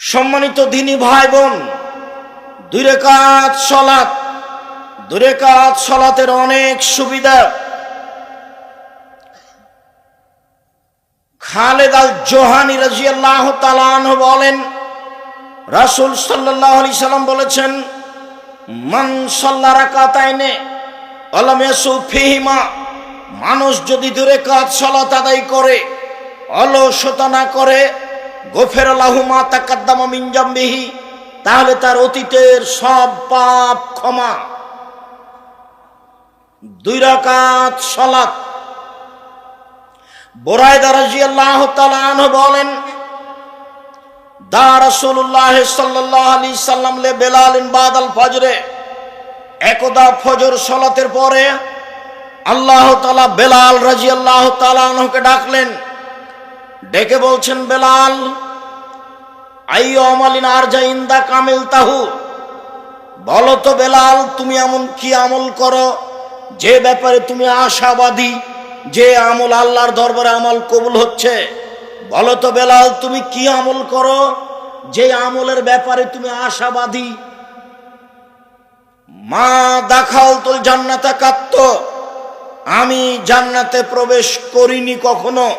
সম্মানিত দিনী ভাই বোন দুই কাজ, সলাৎ। দুই কাজ, সলাতের অনেক সুবিধা। খালেদ আল জোহানি রাজিয়াল্লাহ তালান বলেন, রাসুল সাল্লাহ আলি সাল্লাম বলেছেন, মান সাল্লা রাকাতাইনে অলমেসু ফিহিমা মানুষ যদি দূরে কাজ সলাত আদায় করে, অলসতা না করে গোফের লাহুমা তাকাদ্দামা মিনজাম্বিহি তাহলে তার অতীতের সব পাপ ক্ষমা। দুই রাকাত সলাত। বোরায়দা রাজিয়াল্লাহ তাআলা বলেন, দা রাসূলুল্লাহ সাল্লাল্লাহু আলাইহি সাল্লাম লে বেলালিন বাদাল ফজরে, একদা ফজর সলাতের পরে আল্লাহ তাআলা বেলাল রাজিয়াল্লাহু তাআলা আনহুকে ডাকলেন ডেকে বলছেন, বেলাল, আইয়ো আমালিন আর ইন্দা কামিল তাহু। বলো তো বেলাল, তুমি এমন কি আমল করো? যে ব্যাপারে তুমি আশাবাদী, যে আমল আল্লাহর দরবারে আমল কবুল হচ্ছে। বলো তো বেলাল, তুমি কি আমল করো? যে আমলের ব্যাপারে তুমি আশাবাদী। মা দেখাল তোর জান্নাতে কাত্ত আমি জান্নাতে প্রবেশ করিনি কখনো।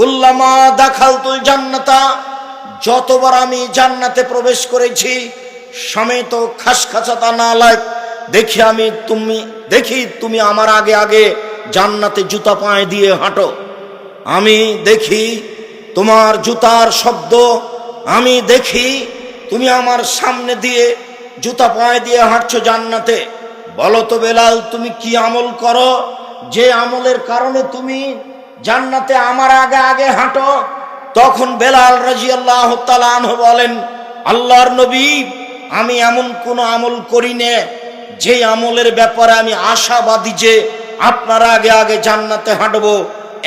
কুল্লামা দেখাল তুল জান্নাতা, যতবার আমি জান্নাতে প্রবেশ করেছি সমেত খাসখাসাতা না লাগ দেখি আমি তুমি, দেখি তুমি আমার আগে আগে জান্নাতে জুতা পায়ে দিয়ে হাঁটো। আমি দেখি তোমার জুতার শব্দ, আমি দেখি তুমি আমার সামনে দিয়ে জুতা পায়ে দিয়ে হাঁটছো জান্নাতে। বলো তো বেলাল, তুমি কি আমল করো? যে আমলের কারণে তুমি জান্নাতে আমার আগে আগে হাঁটো। তখন বেলাল রাজি আল্লাহ বলেন, আল্লাহর নবী, আমি এমন কোন আমল করি নে, যে আমলের ব্যাপারে আমি আশাবাদী যে আপনার আগে আগে জান্নাতে হাঁটবো,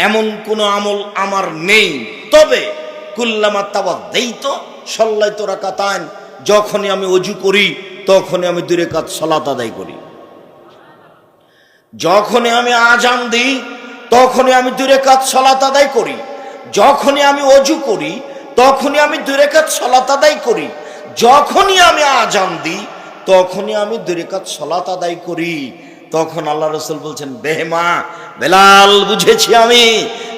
এমন কোন আমল আমার নেই। তবে কুল্লামা তাবা দেই তো সল্লাই তোরা কাতান যখনই আমি অজু করি, তখনই আমি দূরে কাজ সলাত আদায় করি। যখনই আমি আজান দিই তখনই আমি দূরে কাজ সলাত আদায় করি। যখনই আমি অজু করি, তখনই আমি দূরে কাজ সলাত আদায় করি। যখনই আমি আজান দিই, তখনই আমি দূরে কাজ সলাত আদায় করি। তখন আল্লাহ রসুল বলছেন বেহেমা বেলাল, বুঝেছি আমি।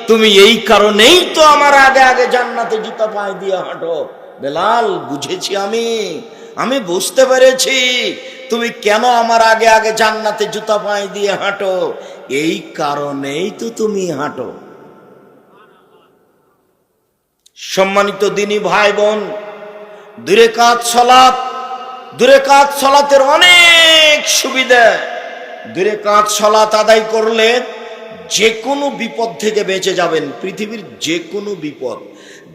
তুমি এই কারণেই তো আমার আগে আগে জান্নাতে জুতা পায়ে দিয়ে হাঁটো। বেলাল, বুঝেছি আমি। আমি বুঝতে পেরেছি। তুমি কেন আমার আগে আগে জান্নাতে জুতা পায়ে দিয়ে হাঁটো? এই কারণেই তো তুমি হাঁটো। সম্মানিত দিনী ভাই বোন দূরে কাজ সলাৎ দূরে কাজ সলাতের অনেক সুবিধা। দূরে কাজ সলাত আদায় করলে যে কোনো বিপদ থেকে বেঁচে যাবেন, পৃথিবীর যে কোনো বিপদ।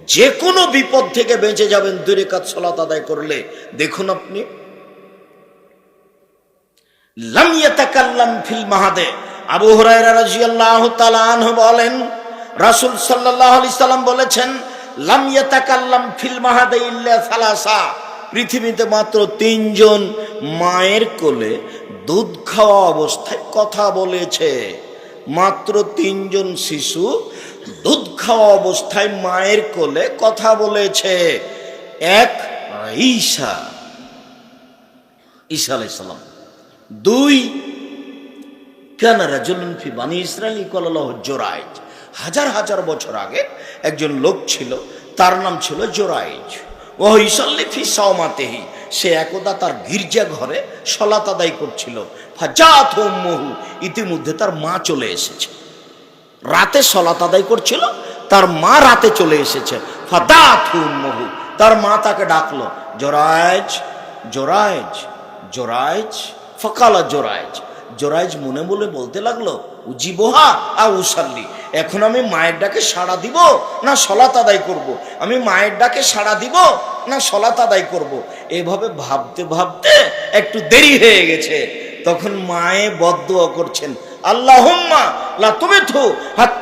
যে কোনো বিপদ থেকে বেঁচে যাবেন দূরে কাজ সলাৎ আদায় করলে। দেখুন আপনি। ফিল মাহাদে। আবু বলেন, রাসূল সাল্লাম বলেছেন, লাম ইয়াতাকাল্লাম ফিল মাহাদে ইল্লা সালাসা। পৃথিবীতে মাত্র তিনজন মায়ের কোলে দুধ খাওয়া অবস্থায় কথা বলেছে। মাত্র তিনজন শিশু দুধ খাওয়া অবস্থায় মায়ের কোলে কথা বলেছে, এক ঈশা। ঈশা আলাইসাল্লাম দুই, কেন রাজুলুন ফি বানি ইসরায়েলি কলালহ জোরাইজ। হাজার হাজার বছর আগে একজন লোক ছিল, তার নাম ছিল জোরাইজ। ও ইসল্লি ফি সাওমাতেহি। সে একদা তার গির্জা ঘরে সলাত আদায় করছিল। ফাজাত মহু ইতিমধ্যে তার মা চলে এসেছে। রাতে সলাত আদায় করছিল, তার মা রাতে চলে এসেছে মহু তার মা তাকে ডাকলো জোরাইজ জোরাইজ জোরাইজ ফকালা জোরাইজ জোরাইজ মনে মনে বলতে লাগল, উজিবোহা আ উসাল্লি, এখন আমি মায়ের ডাকে সাড়া দিব না সলাত আদায় করব। আমি মায়ের ডাকে সাড়া দিব না সলাত আদায় করব। এভাবে ভাবতে ভাবতে একটু দেরি হয়ে গেছে তখন মায়ে বদুয়া করছেন তুমি থু হাত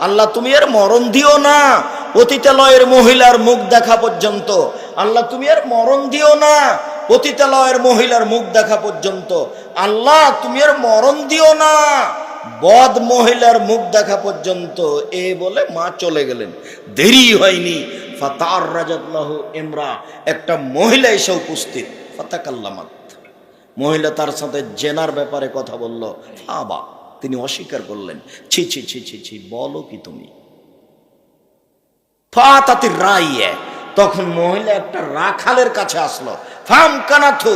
আল্লাহ তুমি এর মরণ দিও না। পতিতালয়ের মহিলার মুখ দেখা পর্যন্ত। আল্লাহ তুমি এর মরণ দিও না। পতিতালয়ের মহিলার মুখ দেখা পর্যন্ত। আল্লাহ তুমি এর মরণ দিও না। বদ মহিলার মুখ দেখা পর্যন্ত। এ বলে মা চলে গেলেন। দেরি হয়নি। ফাতার রাজাল্লাহ ইমরা। একটা মহিলা এসে উপস্থিত। ফাতাকাল্লামাত। মহিলা তার সাথে জেনার ব্যাপারে কথা বলল আবা তিনি অস্বীকার করলেন। ছি ছি ছি ছি ছি, বলো কি তুমি? রাইয়ে, তখন মহিলা একটা রাখালের কাছে আসলো। ফাম কানাথু,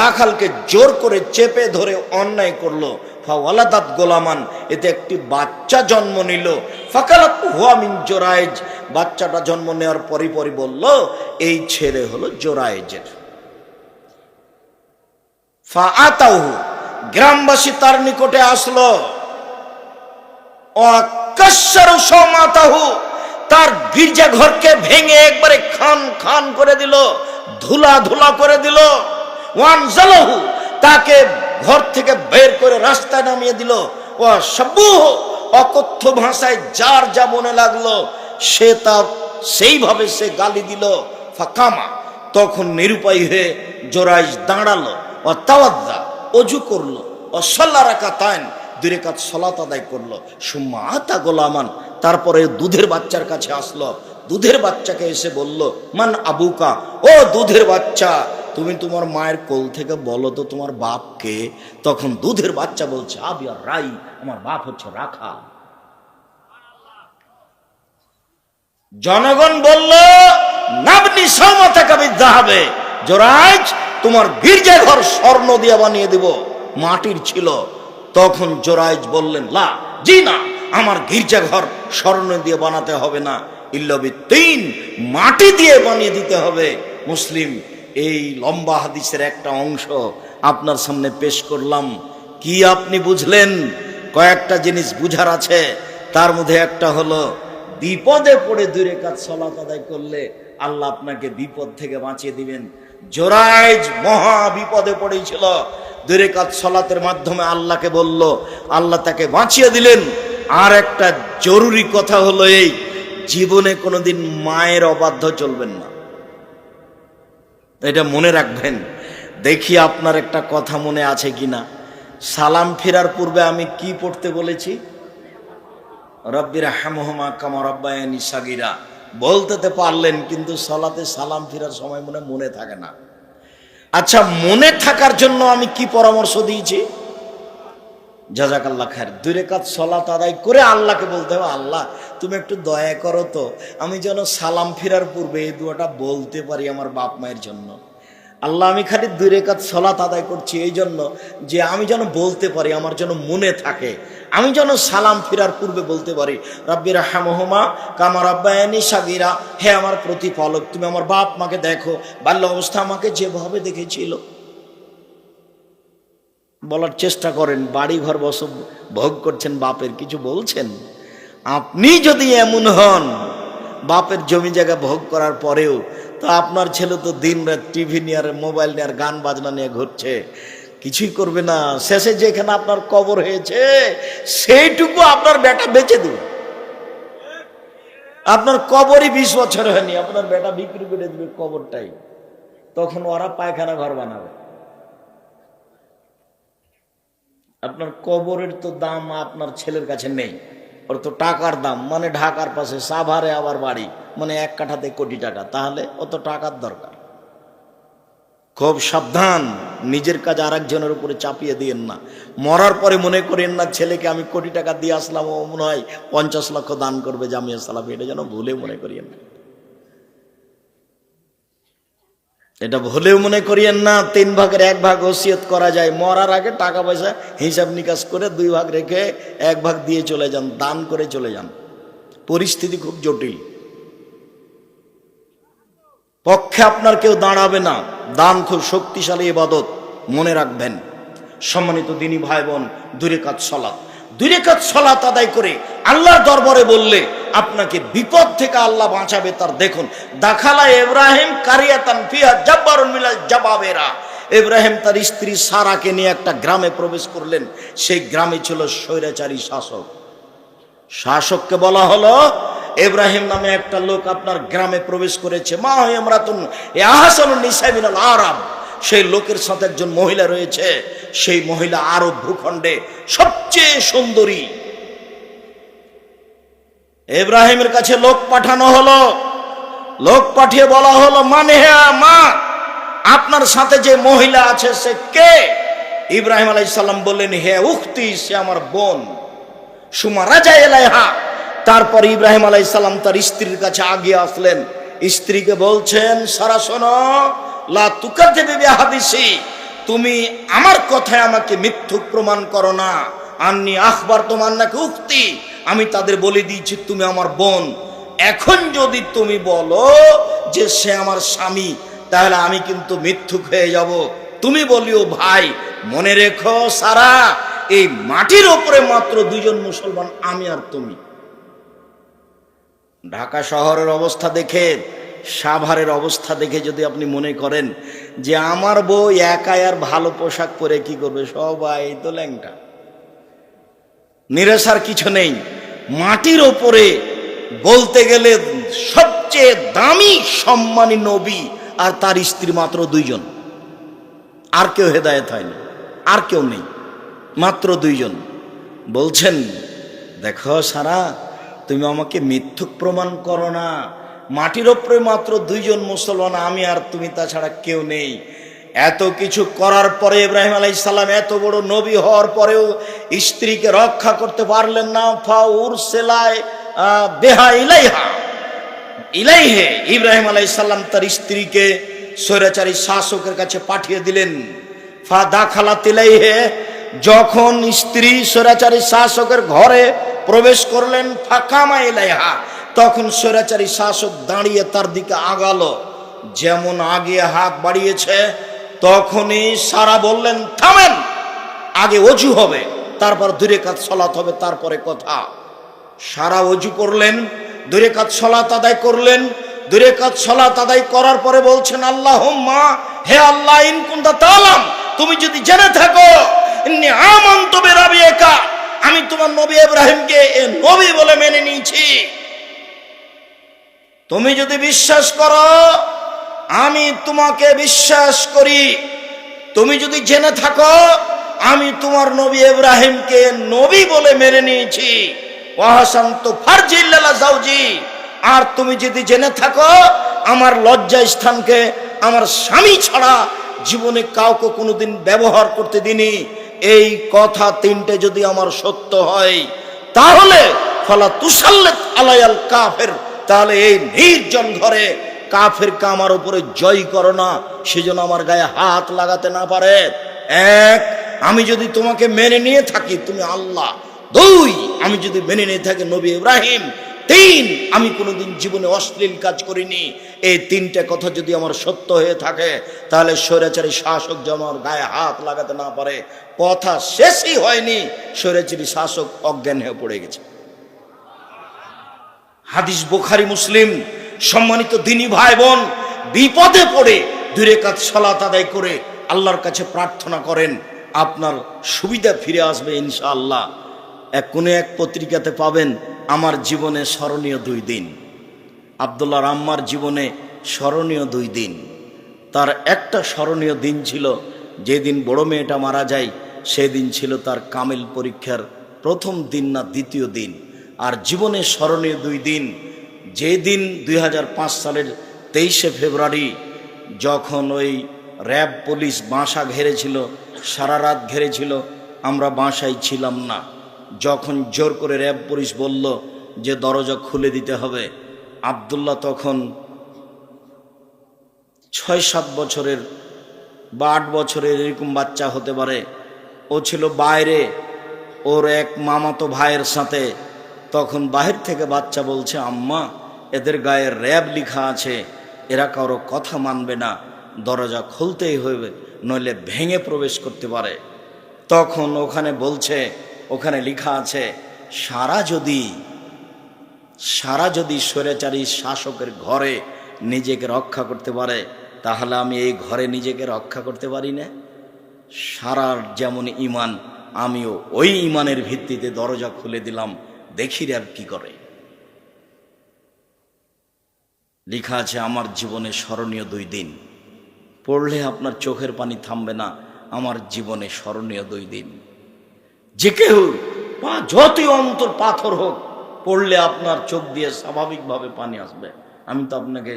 রাখালকে জোর করে চেপে ধরে অন্যায় করল। ফাওয়ালাদাত গোলামান, এতে একটি বাচ্চা জন্ম নিল। ফাকালাত হুয়া মিন জোরাইজ বাচ্চাটা জন্ম নেওয়ার পরই পরই বলল, এই ছেলে হলো জোরাইজের ফা আতাউহু গ্রামবাসী তার নিকটে আসলো। তার গির্জা ঘরকে ভেঙে একবারে খান খান করে দিল, ধুলা ধুলা করে দিল। ওয়ান জালাহু তাকে ঘর থেকে বের করে রাস্তায় নামিয়ে দিল। ও সব্বুহ অকথ্য ভাষায় যার যা মনে লাগল, সে তা সেইভাবে সে গালি দিল। ফাকামা, তখন নিরুপায় হয়ে জোরাইজ দাঁড়াল। ও তাওয়াদ্দা অজু করল ও সল্লা রাখা তাইন দুই কাজ সলাত আদায় করল। সুম্মা আতা গোলামান, তারপরে দুধের বাচ্চার কাছে আসলো। দুধের বাচ্চাকে এসে বলল, মান আবুকা, ও দুধের বাচ্চা, তুমি তোমার মায়ের কোল থেকে বলো তো তোমার বাপকে? তখন দুধের বাচ্চা বলছে আবিয়া রাই, আমার বাপ হচ্ছে রাখা। জনগণ বলল, নাবনি সমতাকা বিদ্যা হবে জোরাজ তোমার গির্জা ঘর স্বর্ণ দিয়ে বানিয়ে দেব। মাটির ছিল। তখন জোরাইজ বললেন, লা, জি না, আমার গির্জা ঘর স্বর্ণ দিয়ে বানাতে হবে না। ইল্লবি তিন মাটি দিয়ে বানিয়ে দিতে হবে। মুসলিম, এই লম্বা হাদিসের একটা অংশ আপনার সামনে পেশ করলাম। কি আপনি বুঝলেন? কয়েকটা জিনিস বুঝার আছে। তার মধ্যে একটা হলো, বিপদে পড়ে দূরে কাজ সলাত আদায় করলে আল্লাহ আপনাকে বিপদ থেকে বাঁচিয়ে দিবেন। জোরাইজ মহা বিপদে পড়েছিল। দূরে কাজ সলাতের মাধ্যমে আল্লাহকে বলল, আল্লাহ তাকে বাঁচিয়ে দিলেন। আর একটা জরুরি কথা হলো এই, জীবনে কোনোদিন মায়ের অবাধ্য চলবেন না। এটা মনে রাখবেন। দেখি আপনার একটা কথা মনে আছে কিনা। সালাম ফেরার পূর্বে আমি কি পড়তে বলেছি? রব্বির হামহমা কামা রব্বায়ানি সাগিরা। বলতে পারলেন, কিন্তু সালাতে সালাম ফিরার সময় মনে মনে থাকে না। আচ্ছা মনে থাকার জন্য আমি কি পরামর্শ দিয়েছি? জাজাকাল্লা খায়ের। দুই রেখাত সলাত আদায় করে আল্লাহকে বলতে হবে, আল্লাহ, তুমি একটু দয়া করো তো। আমি যেন সালাম ফিরার পূর্বে এই দুয়াটা বলতে পারি আমার বাপ মায়ের জন্য। আল্লাহ, আমি খালি দুই রেখাত সলাত আদায় করছি এই জন্য যে আমি যেন বলতে পারি, আমার যেন মনে থাকে। আমি যেন সালাম ফেরার পূর্বে বলতে পারি রাব্বির হামহমা কামার আব্বায়ানি সাগিরা। হে আমার প্রতিফলক তুমি আমার বাপ মাকে দেখো, বাল্য অবস্থা আমাকে যেভাবে দেখেছিল। বলার চেষ্টা করেন বাড়ি ঘর বস ভোগ করছেন বাপের, কিছু বলছেন? আপনি যদি এমন হন, বাপের জমি জায়গা ভোগ করার পরেও তো আপনার ছেলে তো দিন রাত টিভি নিয়ে আর মোবাইল নিয়ে আর গান বাজনা নিয়ে ঘুরছে। কিছুই করবে না। শেষে যেখানে আপনার কবর হয়েছে, সেইটুকু আপনার বেটা বেঁচে দেবে। আপনার কবরই বিশ বছর হয়নি, আপনার বেটা বিক্রি করে দেবে কবরটাই। তখন ওরা পায়খানা ঘর বানাবে। আপনার কবরের তো দাম আপনার ছেলের কাছে নেই। ওর তো টাকার দাম মানে ঢাকার পাশে সাভারে আবার বাড়ি মানে এক কাঠাতে কোটি টাকা, তাহলে অত টাকার দরকার। খুব সাবধান, নিজের কাজ আর একজনের উপরে চাপিয়ে দিয়েন না। মরার পরে মনে করেন না, ছেলেকে আমি কোটি টাকা দিয়ে আসলাম, ও মনে হয় পঞ্চাশ লক্ষ দান করবে জামিয়া সালাম এটা যেন ভুলে মনে করিয়েন না। এটা ভুলেও মনে করিয়েন না, তিন ভাগের এক ভাগ ওসিয়ত করা যায়। মরার আগে টাকা পয়সা হিসাব নিকাশ করে দুই ভাগ রেখে এক ভাগ দিয়ে চলে যান, দান করে চলে যান। পরিস্থিতি খুব জটিল। পক্ষে আপনার কেউ দাঁড়াবে না। দান খুব শক্তিশালী ইবাদত, মনে রাখবেন। সম্মানিত দিনী ভাই বোন, দূরে কাজ, সলাৎ। দূরে কাজ সলাৎ আদায় করে আল্লাহর দরবারে বললে, আপনাকে বিপদ থেকে আল্লাহ বাঁচাবে তার দেখুন। দাখালা ইব্রাহিম কারিয়াতান ফিহা জাব্বারুন মিলাল জাবাবেরা। ইব্রাহিম তার স্ত্রী সারাকে নিয়ে একটা গ্রামে প্রবেশ করলেন। সেই গ্রামে ছিল স্বৈরাচারী শাসক। শাসককে বলা হলো, ইব্রাহিম নামে একটা লোক আপনার গ্রামে প্রবেশ করেছে। মা হয়ে আমরাতুন আহাসানুন নিসামিনাল আরাব। সেই লোকের সাথে একজন মহিলা রয়েছে, সেই মহিলা আরব ভূখণ্ডে সবচেয়ে সুন্দরী। ইব্রাহিমের কাছে লোক পাঠানো হলো। লোক পাঠিয়ে বলা হলো মানে হ্যাঁ মা আপনার সাথে যে মহিলা আছে সে কে? ইব্রাহিম আলাইসাল্লাম বললেন, হে উক্তি সে আমার বোন, সুমা রাজা এলাইহা। তারপর ইব্রাহিম আলাইসাল্লাম তার স্ত্রীর কাছে আগিয়ে আসলেন। স্ত্রীকে বলছেন, সারা শোনো লা তুমি আমার কথায় আমাকে মিথ্যুক প্রমাণ করো না। আন্নি আখবার তোমার নাকি উক্তি, আমি তাদের বলে দিয়েছি তুমি আমার বোন। এখন যদি তুমি বলো যে সে আমার স্বামী, তাহলে আমি কিন্তু মিথ্যুক হয়ে যাব। তুমি বলিও, ভাই, মনে রেখো সারা, এই মাটির ওপরে মাত্র দুজন মুসলমান, আমি আর তুমি। ঢাকা শহরের অবস্থা দেখে সাভারের অবস্থা দেখে যদি আপনি মনে করেন যে আমার বউ একাই আর ভালো পোশাক পরে কি করবে? সবাই তো ল্যাংটা। নিরেশার কিছু নেই। মাটির ওপরে বলতে গেলে সবচেয়ে দামি সম্মানী নবী আর তার স্ত্রী মাত্র দুইজন। আর কেউ হেদায়েত হয়নি। আর কেউ নেই। মাত্র দুইজন। বলছেন, দেখো সারা, তুমি আমাকে মিথ্যুক প্রমাণ করো না। মাটির ওপরে মাত্র দুইজন মুসলমান, আমি আর তুমি তাছাড়া কেউ নেই। এত কিছু করার পরে ইব্রাহিম আলাই সাল্লাম এত বড় নবী হওয়ার পরেও স্ত্রীকে রক্ষা করতে পারলেন না। ফাউর সেলায় বেহা ইলাইহা। ইলাইহে ইব্রাহিম আলাই সাল্লাম তার স্ত্রীকে স্বৈরাচারী শাসকের কাছে পাঠিয়ে দিলেন। ফা দাখালা তিলাইহে যখন স্ত্রী স্বৈরাচারী শাসকের ঘরে প্রবেশ করলেন, ফাঁকামা ইলাইহা। তখন স্বৈরাচারী শাসক দাঁড়িয়ে তার দিকে আগালো। যেমন আগে হাত বাড়িয়েছে, তখনই সারা বললেন, থামেন, আগে অজু হবে, তারপর দূরে কাজ সলাত হবে, তারপরে কথা। সারা অজু করলেন দূরে কাজ সলাত আদায় করলেন দূরে কাজ সলাত আদায় করার পরে বলছেন আল্লাহ মা হে আল্লাহ ইনকুন্দা তালাম, তুমি যদি জেনে থাকো আমি তোমার নবী ইব্রাহিমকে এ নবী বলে মেনে নিয়েছি। তুমি যদি বিশ্বাস করো, আমি তোমাকে বিশ্বাস করি। তুমি যদি জেনে থাকো, আমি তোমার নবী ইব্রাহিমকে নবী বলে মেনে নিয়েছি। জাউজি আর তুমি যদি জেনে থাকো, আমার লজ্জা স্থানকে, আমার স্বামী ছাড়া জীবনে কাউকে কোনোদিন ব্যবহার করতে দিনি এই কথা তিনটে যদি আমার সত্য হয়, তাহলে ফলা তুসাল্লেত আলায়াল কাফের তাহলে এই নির্জন ঘরে কাফের কামার উপরে জয় করো না, সেজন্য আমার গায়ে হাত লাগাতে না পারে। এক, আমি যদি তোমাকে মেনে নিয়ে থাকি, তুমি আল্লাহ। দুই, আমি যদি মেনে নিয়ে থাকি নবী ইব্রাহিম। তিন, আমি কোনোদিন জীবনে অশ্লীল কাজ করিনি। এই তিনটে কথা যদি আমার সত্য হয়ে থাকে, তাহলে স্বৈরাচারী শাসক যেন আমার গায়ে হাত লাগাতে না পারে, কথা শেষই হয়নি, স্বৈরাচারী শাসক অজ্ঞান হয়ে পড়ে গেছে। হাদিস বোখারি, মুসলিম। সম্মানিত দিনী ভাই বোন বিপদে পড়ে দূরে কাজ সলাত আদায় করে আল্লাহর কাছে প্রার্থনা করেন, আপনার সুবিধা ফিরে আসবে ইনশাআল্লাহ। এক কোনো এক পত্রিকাতে পাবেন, আমার জীবনে স্মরণীয় দুই দিন। আবদুল্লাহ রাম্মার জীবনে স্মরণীয় দুই দিন। তার একটা স্মরণীয় দিন ছিল, যেদিন বড় মেয়েটা মারা যায়, সেদিন ছিল তার কামিল পরীক্ষার প্রথম দিন না দ্বিতীয় দিন। আর জীবনে স্মরণীয় দুই দিন যে দিন দুই হাজার পাঁচ সালের তেইশে ফেব্রুয়ারি, যখন ওই র্যাব পুলিশ বাসা ঘেরেছিল, সারা রাত ঘেরেছিল, আমরা বাসায় ছিলাম না। যখন জোর করে র্যাব পুলিশ বলল যে দরজা খুলে দিতে হবে, আবদুল্লাহ তখন ছয় সাত বছরের বা আট বছরের এরকম বাচ্চা হতে পারে। ও ছিল বাইরে, ওর এক মামাতো ভাইয়ের সাথে তখন বাহির থেকে বাচ্চা বলছে, আম্মা, এদের গায়ে র্যাব লিখা আছে, এরা কারও কথা মানবে না, দরজা খুলতেই হইবে, নইলে ভেঙে প্রবেশ করতে পারে। তখন ওখানে বলছে, ওখানে লিখা আছে, সারা যদি সারা যদি স্বৈরাচারী শাসকের ঘরে নিজেকে রক্ষা করতে পারে, তাহলে আমি এই ঘরে নিজেকে রক্ষা করতে পারি না? সারার যেমন ইমান, আমিও ওই ইমানের ভিত্তিতে দরজা খুলে দিলাম দেখি র্যাব কি করে? লেখা আছে, আমার জীবনে স্মরণীয় দুই দিন। পড়লে আপনার চোখের পানি থামবে না, আমার জীবনে স্মরণীয় দুই দিন। যে কেউ পা যতই অন্তর পাথর হোক, পড়লে আপনার চোখ দিয়ে স্বাভাবিকভাবে পানি আসবে। আমি তো আপনাকে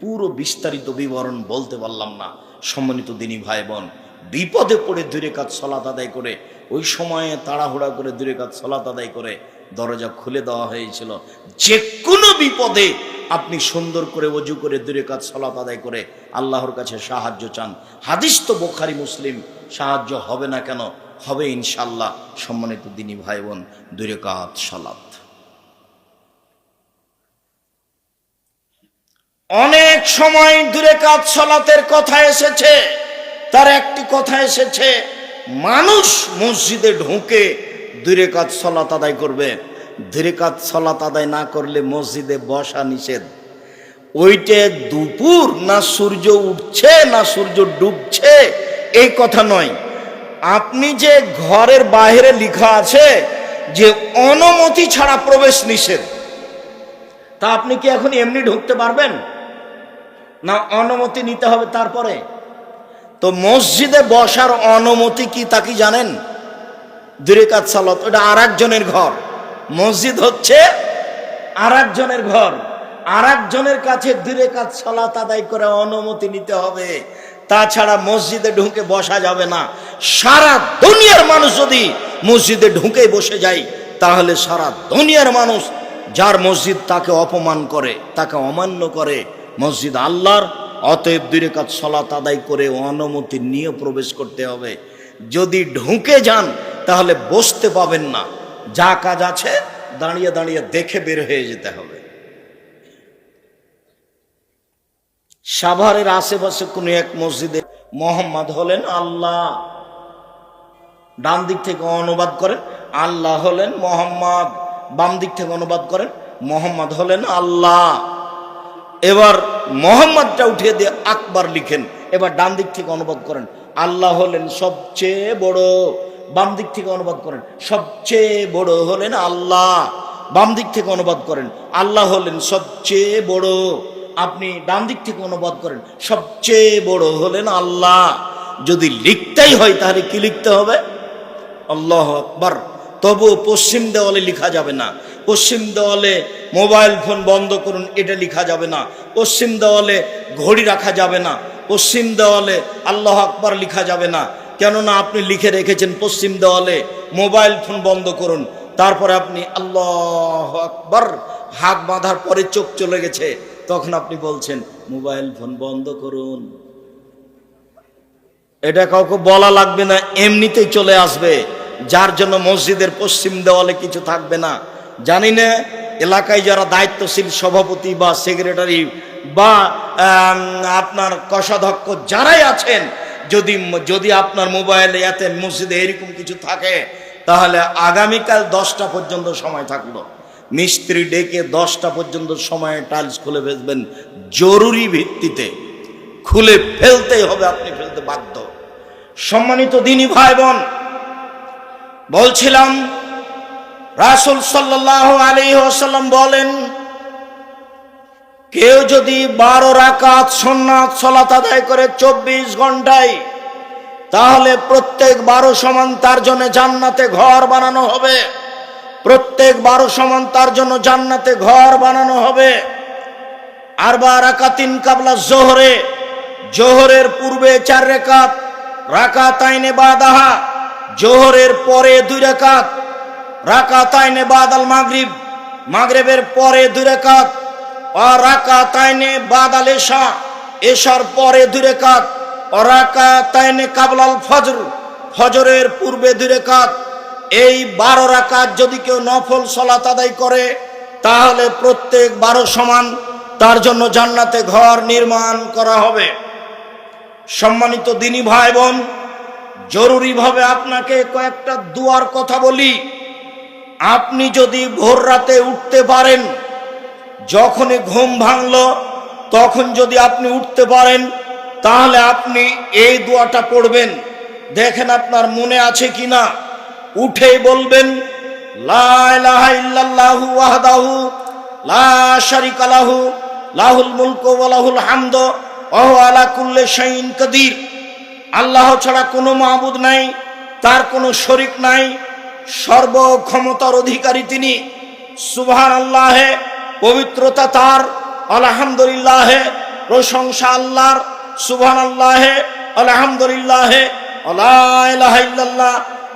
পুরো বিস্তারিত বিবরণ বলতে পারলাম না। সম্মানিত দিনী ভাই বোন বিপদে পড়ে দূরে কাজ সলাত আদায় করে, ওই সময়ে তাড়াহুড়া করে দূরে কাজ সলাত আদায় করে দরজা খুলে দেওয়া হয়েছিল। যে কোনো বিপদে আপনি সুন্দর করে অজু করে দূরে কাজ, সলাত আদায় করে আল্লাহর কাছে সাহায্য চান। হাদিস তো বোখারি, মুসলিম। সাহায্য হবে না কেন? হবে ইনশাল্লাহ সম্মানিত দিনী ভাই বোন দূরে কাজ, সলাত। অনেক সময় দূরে কাজ, সলাতের কথা এসেছে। তার একটি কথা এসেছে। মানুষ মসজিদে ঢুকে দূরে কাজ সলাত আদায় করবে। দূরে কাজ সলাত আদায় না করলে মসজিদে বসা নিষেধ। ওইটে দুপুর না সূর্য উঠছে, না সূর্য ডুবছে, এই কথা নয়। আপনি যে ঘরের বাইরে লেখা আছে যে অনুমতি ছাড়া প্রবেশ নিষেধ, তা আপনি কি এখন এমনি ঢুকতে পারবেন? না অনুমতি নিতে হবে তারপরে? তো মসজিদে বসার অনুমতি কি তা কি জানেন? দূরে কাজ সালত, ওটা আর একজনের ঘর। মসজিদ হচ্ছে আর একজনের ঘর। আর একজনের কাছে দূরে কাজ সালাত আদায় করে অনুমতি নিতে হবে। তাছাড়া মসজিদে ঢুকে বসা যাবে না। সারা দুনিয়ার মানুষ যদি মসজিদে ঢুকে বসে যায়, তাহলে সারা দুনিয়ার মানুষ যার মসজিদ তাকে অপমান করে, তাকে অমান্য করে, মসজিদ আল্লাহর, অতএব দূরে কাজ সলাত আদায় করে অনুমতি নিয়ে প্রবেশ করতে হবে। যদি ঢুকে যান তাহলে বসতে পাবেন না। যা কাজ আছে, দাঁড়িয়ে দাঁড়িয়ে দেখে বের হয়ে যেতে হবে। সাভারের আশেপাশে কোনো এক মসজিদে মোহাম্মদ হলেন আল্লাহ। ডান দিক থেকে অনুবাদ করেন, আল্লাহ হলেন মোহাম্মদ। বাম দিক থেকে অনুবাদ করেন, মোহাম্মদ হলেন আল্লাহ। এবার মোহাম্মদটা উঠিয়ে দিয়ে আকবার লিখেন, এবার ডান দিক থেকে অনুবাদ করেন, আল্লাহ হলেন সবচেয়ে বড়। বাম দিক থেকে অনুবাদ করেন। সবচেয়ে বড় হলেন আল্লাহ। বাম দিক থেকে অনুবাদ করেন। আল্লাহ হলেন সবচেয়ে বড়। আপনি ডান দিক থেকে অনুবাদ করেন। সবচেয়ে বড় হলেন আল্লাহ। যদি লিখতেই হয়, তাহলে কি লিখতে হবে? আল্লাহ আকবার। তবু পশ্চিম দেওয়ালে লিখা যাবে না। পশ্চিম দেওয়ালে মোবাইল ফোন বন্ধ করুন, এটা লেখা যাবে না। পশ্চিম দেওয়ালে ঘড়ি রাখা যাবে না। পশ্চিম দেওয়ালে আল্লাহ আকবার লিখা যাবে না। কেননা আপনি লিখে রেখেছেন পশ্চিম দেওয়ালে, মোবাইল ফোন বন্ধ করুন। তারপরে আপনি আল্লাহ আকবার, হাত বাঁধার পরে চোখ চলে গেছে। তখন আপনি বলছেন, মোবাইল ফোন বন্ধ করুন। এটা কাউকে বলা লাগবে না, এমনিতেই চলে আসবে। যার জন্য মসজিদের পশ্চিম দেওয়ালে কিছু থাকবে না। জানি না, এলাকায় যারা দায়িত্বশীল সভাপতি বা সেক্রেটারি বা আপনার কোষাধ্যক্ষ যারাই আছেন যদি যদি আপনার মোবাইলে এতে মসজিদে এরকম কিছু থাকে, তাহলে আগামীকাল দশটা পর্যন্ত সময় থাকল। মিস্ত্রি ডেকে দশটা পর্যন্ত সময়ে টাইলস খুলে ফেলবেন জরুরি ভিত্তিতে। খুলে ফেলতেই হবে, আপনি ফেলতে বাধ্য। সম্মানিত দিনী ভাই বোন বলছিলাম, রাসুল সাল্লাহ আলী ওসাল্লাম বলেন কেউ যদি বারো রাকাত সন্ন্যাত সলাত আদায় করে চব্বিশ ঘন্টায়, তাহলে প্রত্যেক বারো সমান তার জন্য জান্নাতে ঘর বানানো হবে। প্রত্যেক বারো সমান তার জন্য জান্নাতে ঘর বানানো হবে। আর বা রাকাতিন কাবলা জোহরে, জোহরের পূর্বে চার রেখাত রাকাত আইনে বাদাহা, জোহরের পরে দুই রেকাত, রাকাত আইনে বাদাল মাগরিব, মাগরিবের পরে দুই রেখাত আর রাকাত আইনে বাদাল এশা, এশার পরে দুই রেখাত ও রাকাত আইনে কাবলাল ফজর, ফজরের পূর্বে দুই রেখাত এই বারো রাকাত যদি কেউ নফল সলাত আদায় করে, তাহলে প্রত্যেক বারো সমান তার জন্য জান্নাতে ঘর নির্মাণ করা হবে। সম্মানিত দিনী ভাই বোন জরুরিভাবে আপনাকে কয়েকটা দুয়ার কথা বলি। আপনি যদি ভোর রাতে উঠতে পারেন যখনই ঘুম ভাঙল, তখন যদি আপনি উঠতে পারেন, তাহলে আপনি এই দোয়াটা পড়বেন। দেখেন আপনার মনে আছে কিনা? উঠেই বলবেন, লা ইলাহা ইল্লাল্লাহু ওয়াহদাহু, লা শারিকা লাহু, লাহুল মুলকু ওয়া লাহুল হামদু, ওয়া আলা কুল্লি কাদির। আল্লাহ ছাড়া কোনো মাহবুদ নাই, তার কোনো শরিক নাই, সর্বক্ষমতার অধিকারী তিনি। সুবহান আল্লাহে পবিত্রতা তার, আলহামদুলিল্লাহ, প্রশংসা আল্লাহর সুবহান আল্লাহ আলহামদুলিল্লাহ আল্লাহ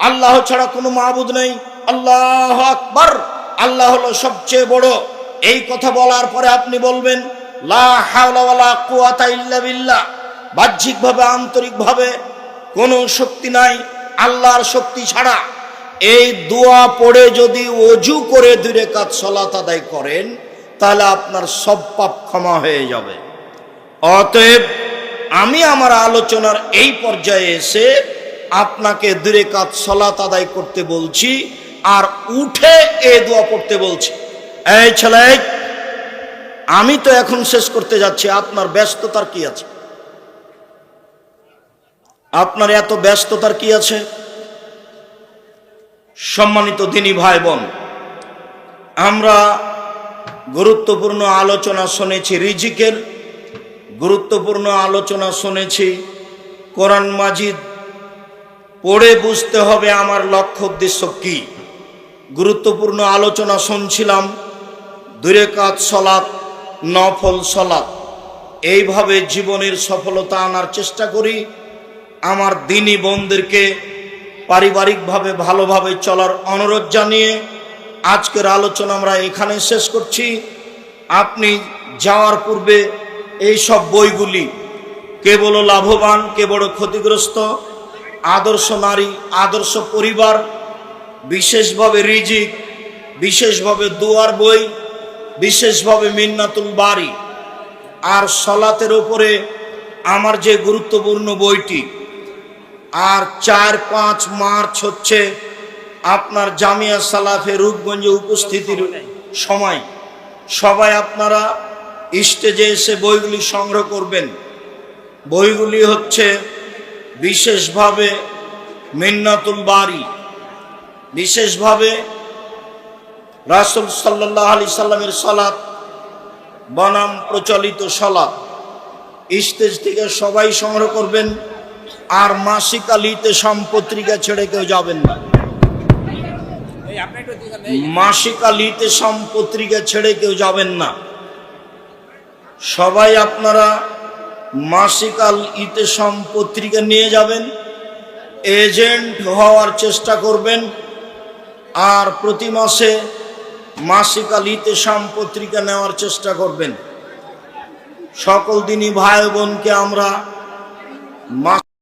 আল্লাহ ছাড়া কোনো মাহবুদ নেই, আল্লাহ আকবার, আল্লাহ হলো সবচেয়ে বড়। এই কথা বলার পরে আপনি বলবেন বাহ্যিকভাবে, আন্তরিকভাবে কোনো শক্তি নাই, আল্লাহর শক্তি ছাড়া। এই দোয়া পড়ে যদি অজু করে দূরে কাজ সলাত আদায় করেন তাহলে আপনার সব পাপ ক্ষমা হয়ে যাবে। অতএব আমি আমার আলোচনার এই পর্যায়ে এসে আপনাকে দূরে কাজ সলাত আদায় করতে বলছি আর উঠে এ দোয়া পড়তে বলছি। এই ছেলে, আমি তো এখন শেষ করতে যাচ্ছি, আপনার ব্যস্ততার কি আছে? আপনার এত ব্যস্ততার কি আছে? সম্মানিত দিনী ভাই বোন, আমরা গুরুত্বপূর্ণ আলোচনা শুনেছি, রিজিকের গুরুত্বপূর্ণ আলোচনা শুনেছি। কোরআন মাজিদ পড়ে বুঝতে হবে আমার লক্ষ্য উদ্দেশ্য কি। গুরুত্বপূর্ণ আলোচনা শুনছিলাম, দূরে কাজ সলাৎ, নফল সলাৎ। এইভাবে জীবনের সফলতা আনার চেষ্টা করি, আমার দিনী বোনদেরকে পারিবারিকভাবে ভালোভাবে চলার অনুরোধ জানিয়ে আজকের আলোচনা আমরা এখানে শেষ করছি। আপনি যাওয়ার পূর্বে এই সব বইগুলি কে লাভবান, কে বড় ক্ষতিগ্রস্ত, আদর্শ নারী, আদর্শ পরিবার, বিশেষভাবে রিজিক, বিশেষভাবে দুয়ার বই, বিশেষভাবে মিন্নাতুল বাড়ি আর সলাতের উপরে আমার যে গুরুত্বপূর্ণ বইটি, আর চার পাঁচ মার্চ হচ্ছে আপনার জামিয়া সালাফে রূপগঞ্জে উপস্থিতির সময়। সবাই আপনারা স্টেজে এসে বইগুলি সংগ্রহ করবেন। বইগুলি হচ্ছে বিশেষভাবে মিন্নাতুল বাড়ি বিশেষভাবে রাসুল সাল্লাহ আলি সাল্লামের সালাত বনাম প্রচলিত সালাত। স্টেজ থেকে সবাই সংগ্রহ করবেন। আর মাসিক আলিতে সম্পত্রিকা ছেড়ে কেউ যাবেন না। মাসিক আলিতে সম্পত্রিকা ছেড়ে কেউ যাবেন না। সবাই আপনারা মাসিক আল ইতে সম্পত্রিকা নিয়ে যাবেন, এজেন্ট হওয়ার চেষ্টা করবেন, আর প্রতি মাসে মাসিক আলিতে সম্পত্রিকা নেওয়ার চেষ্টা করবেন। সকল দিনই ভাই বোনকে আমরা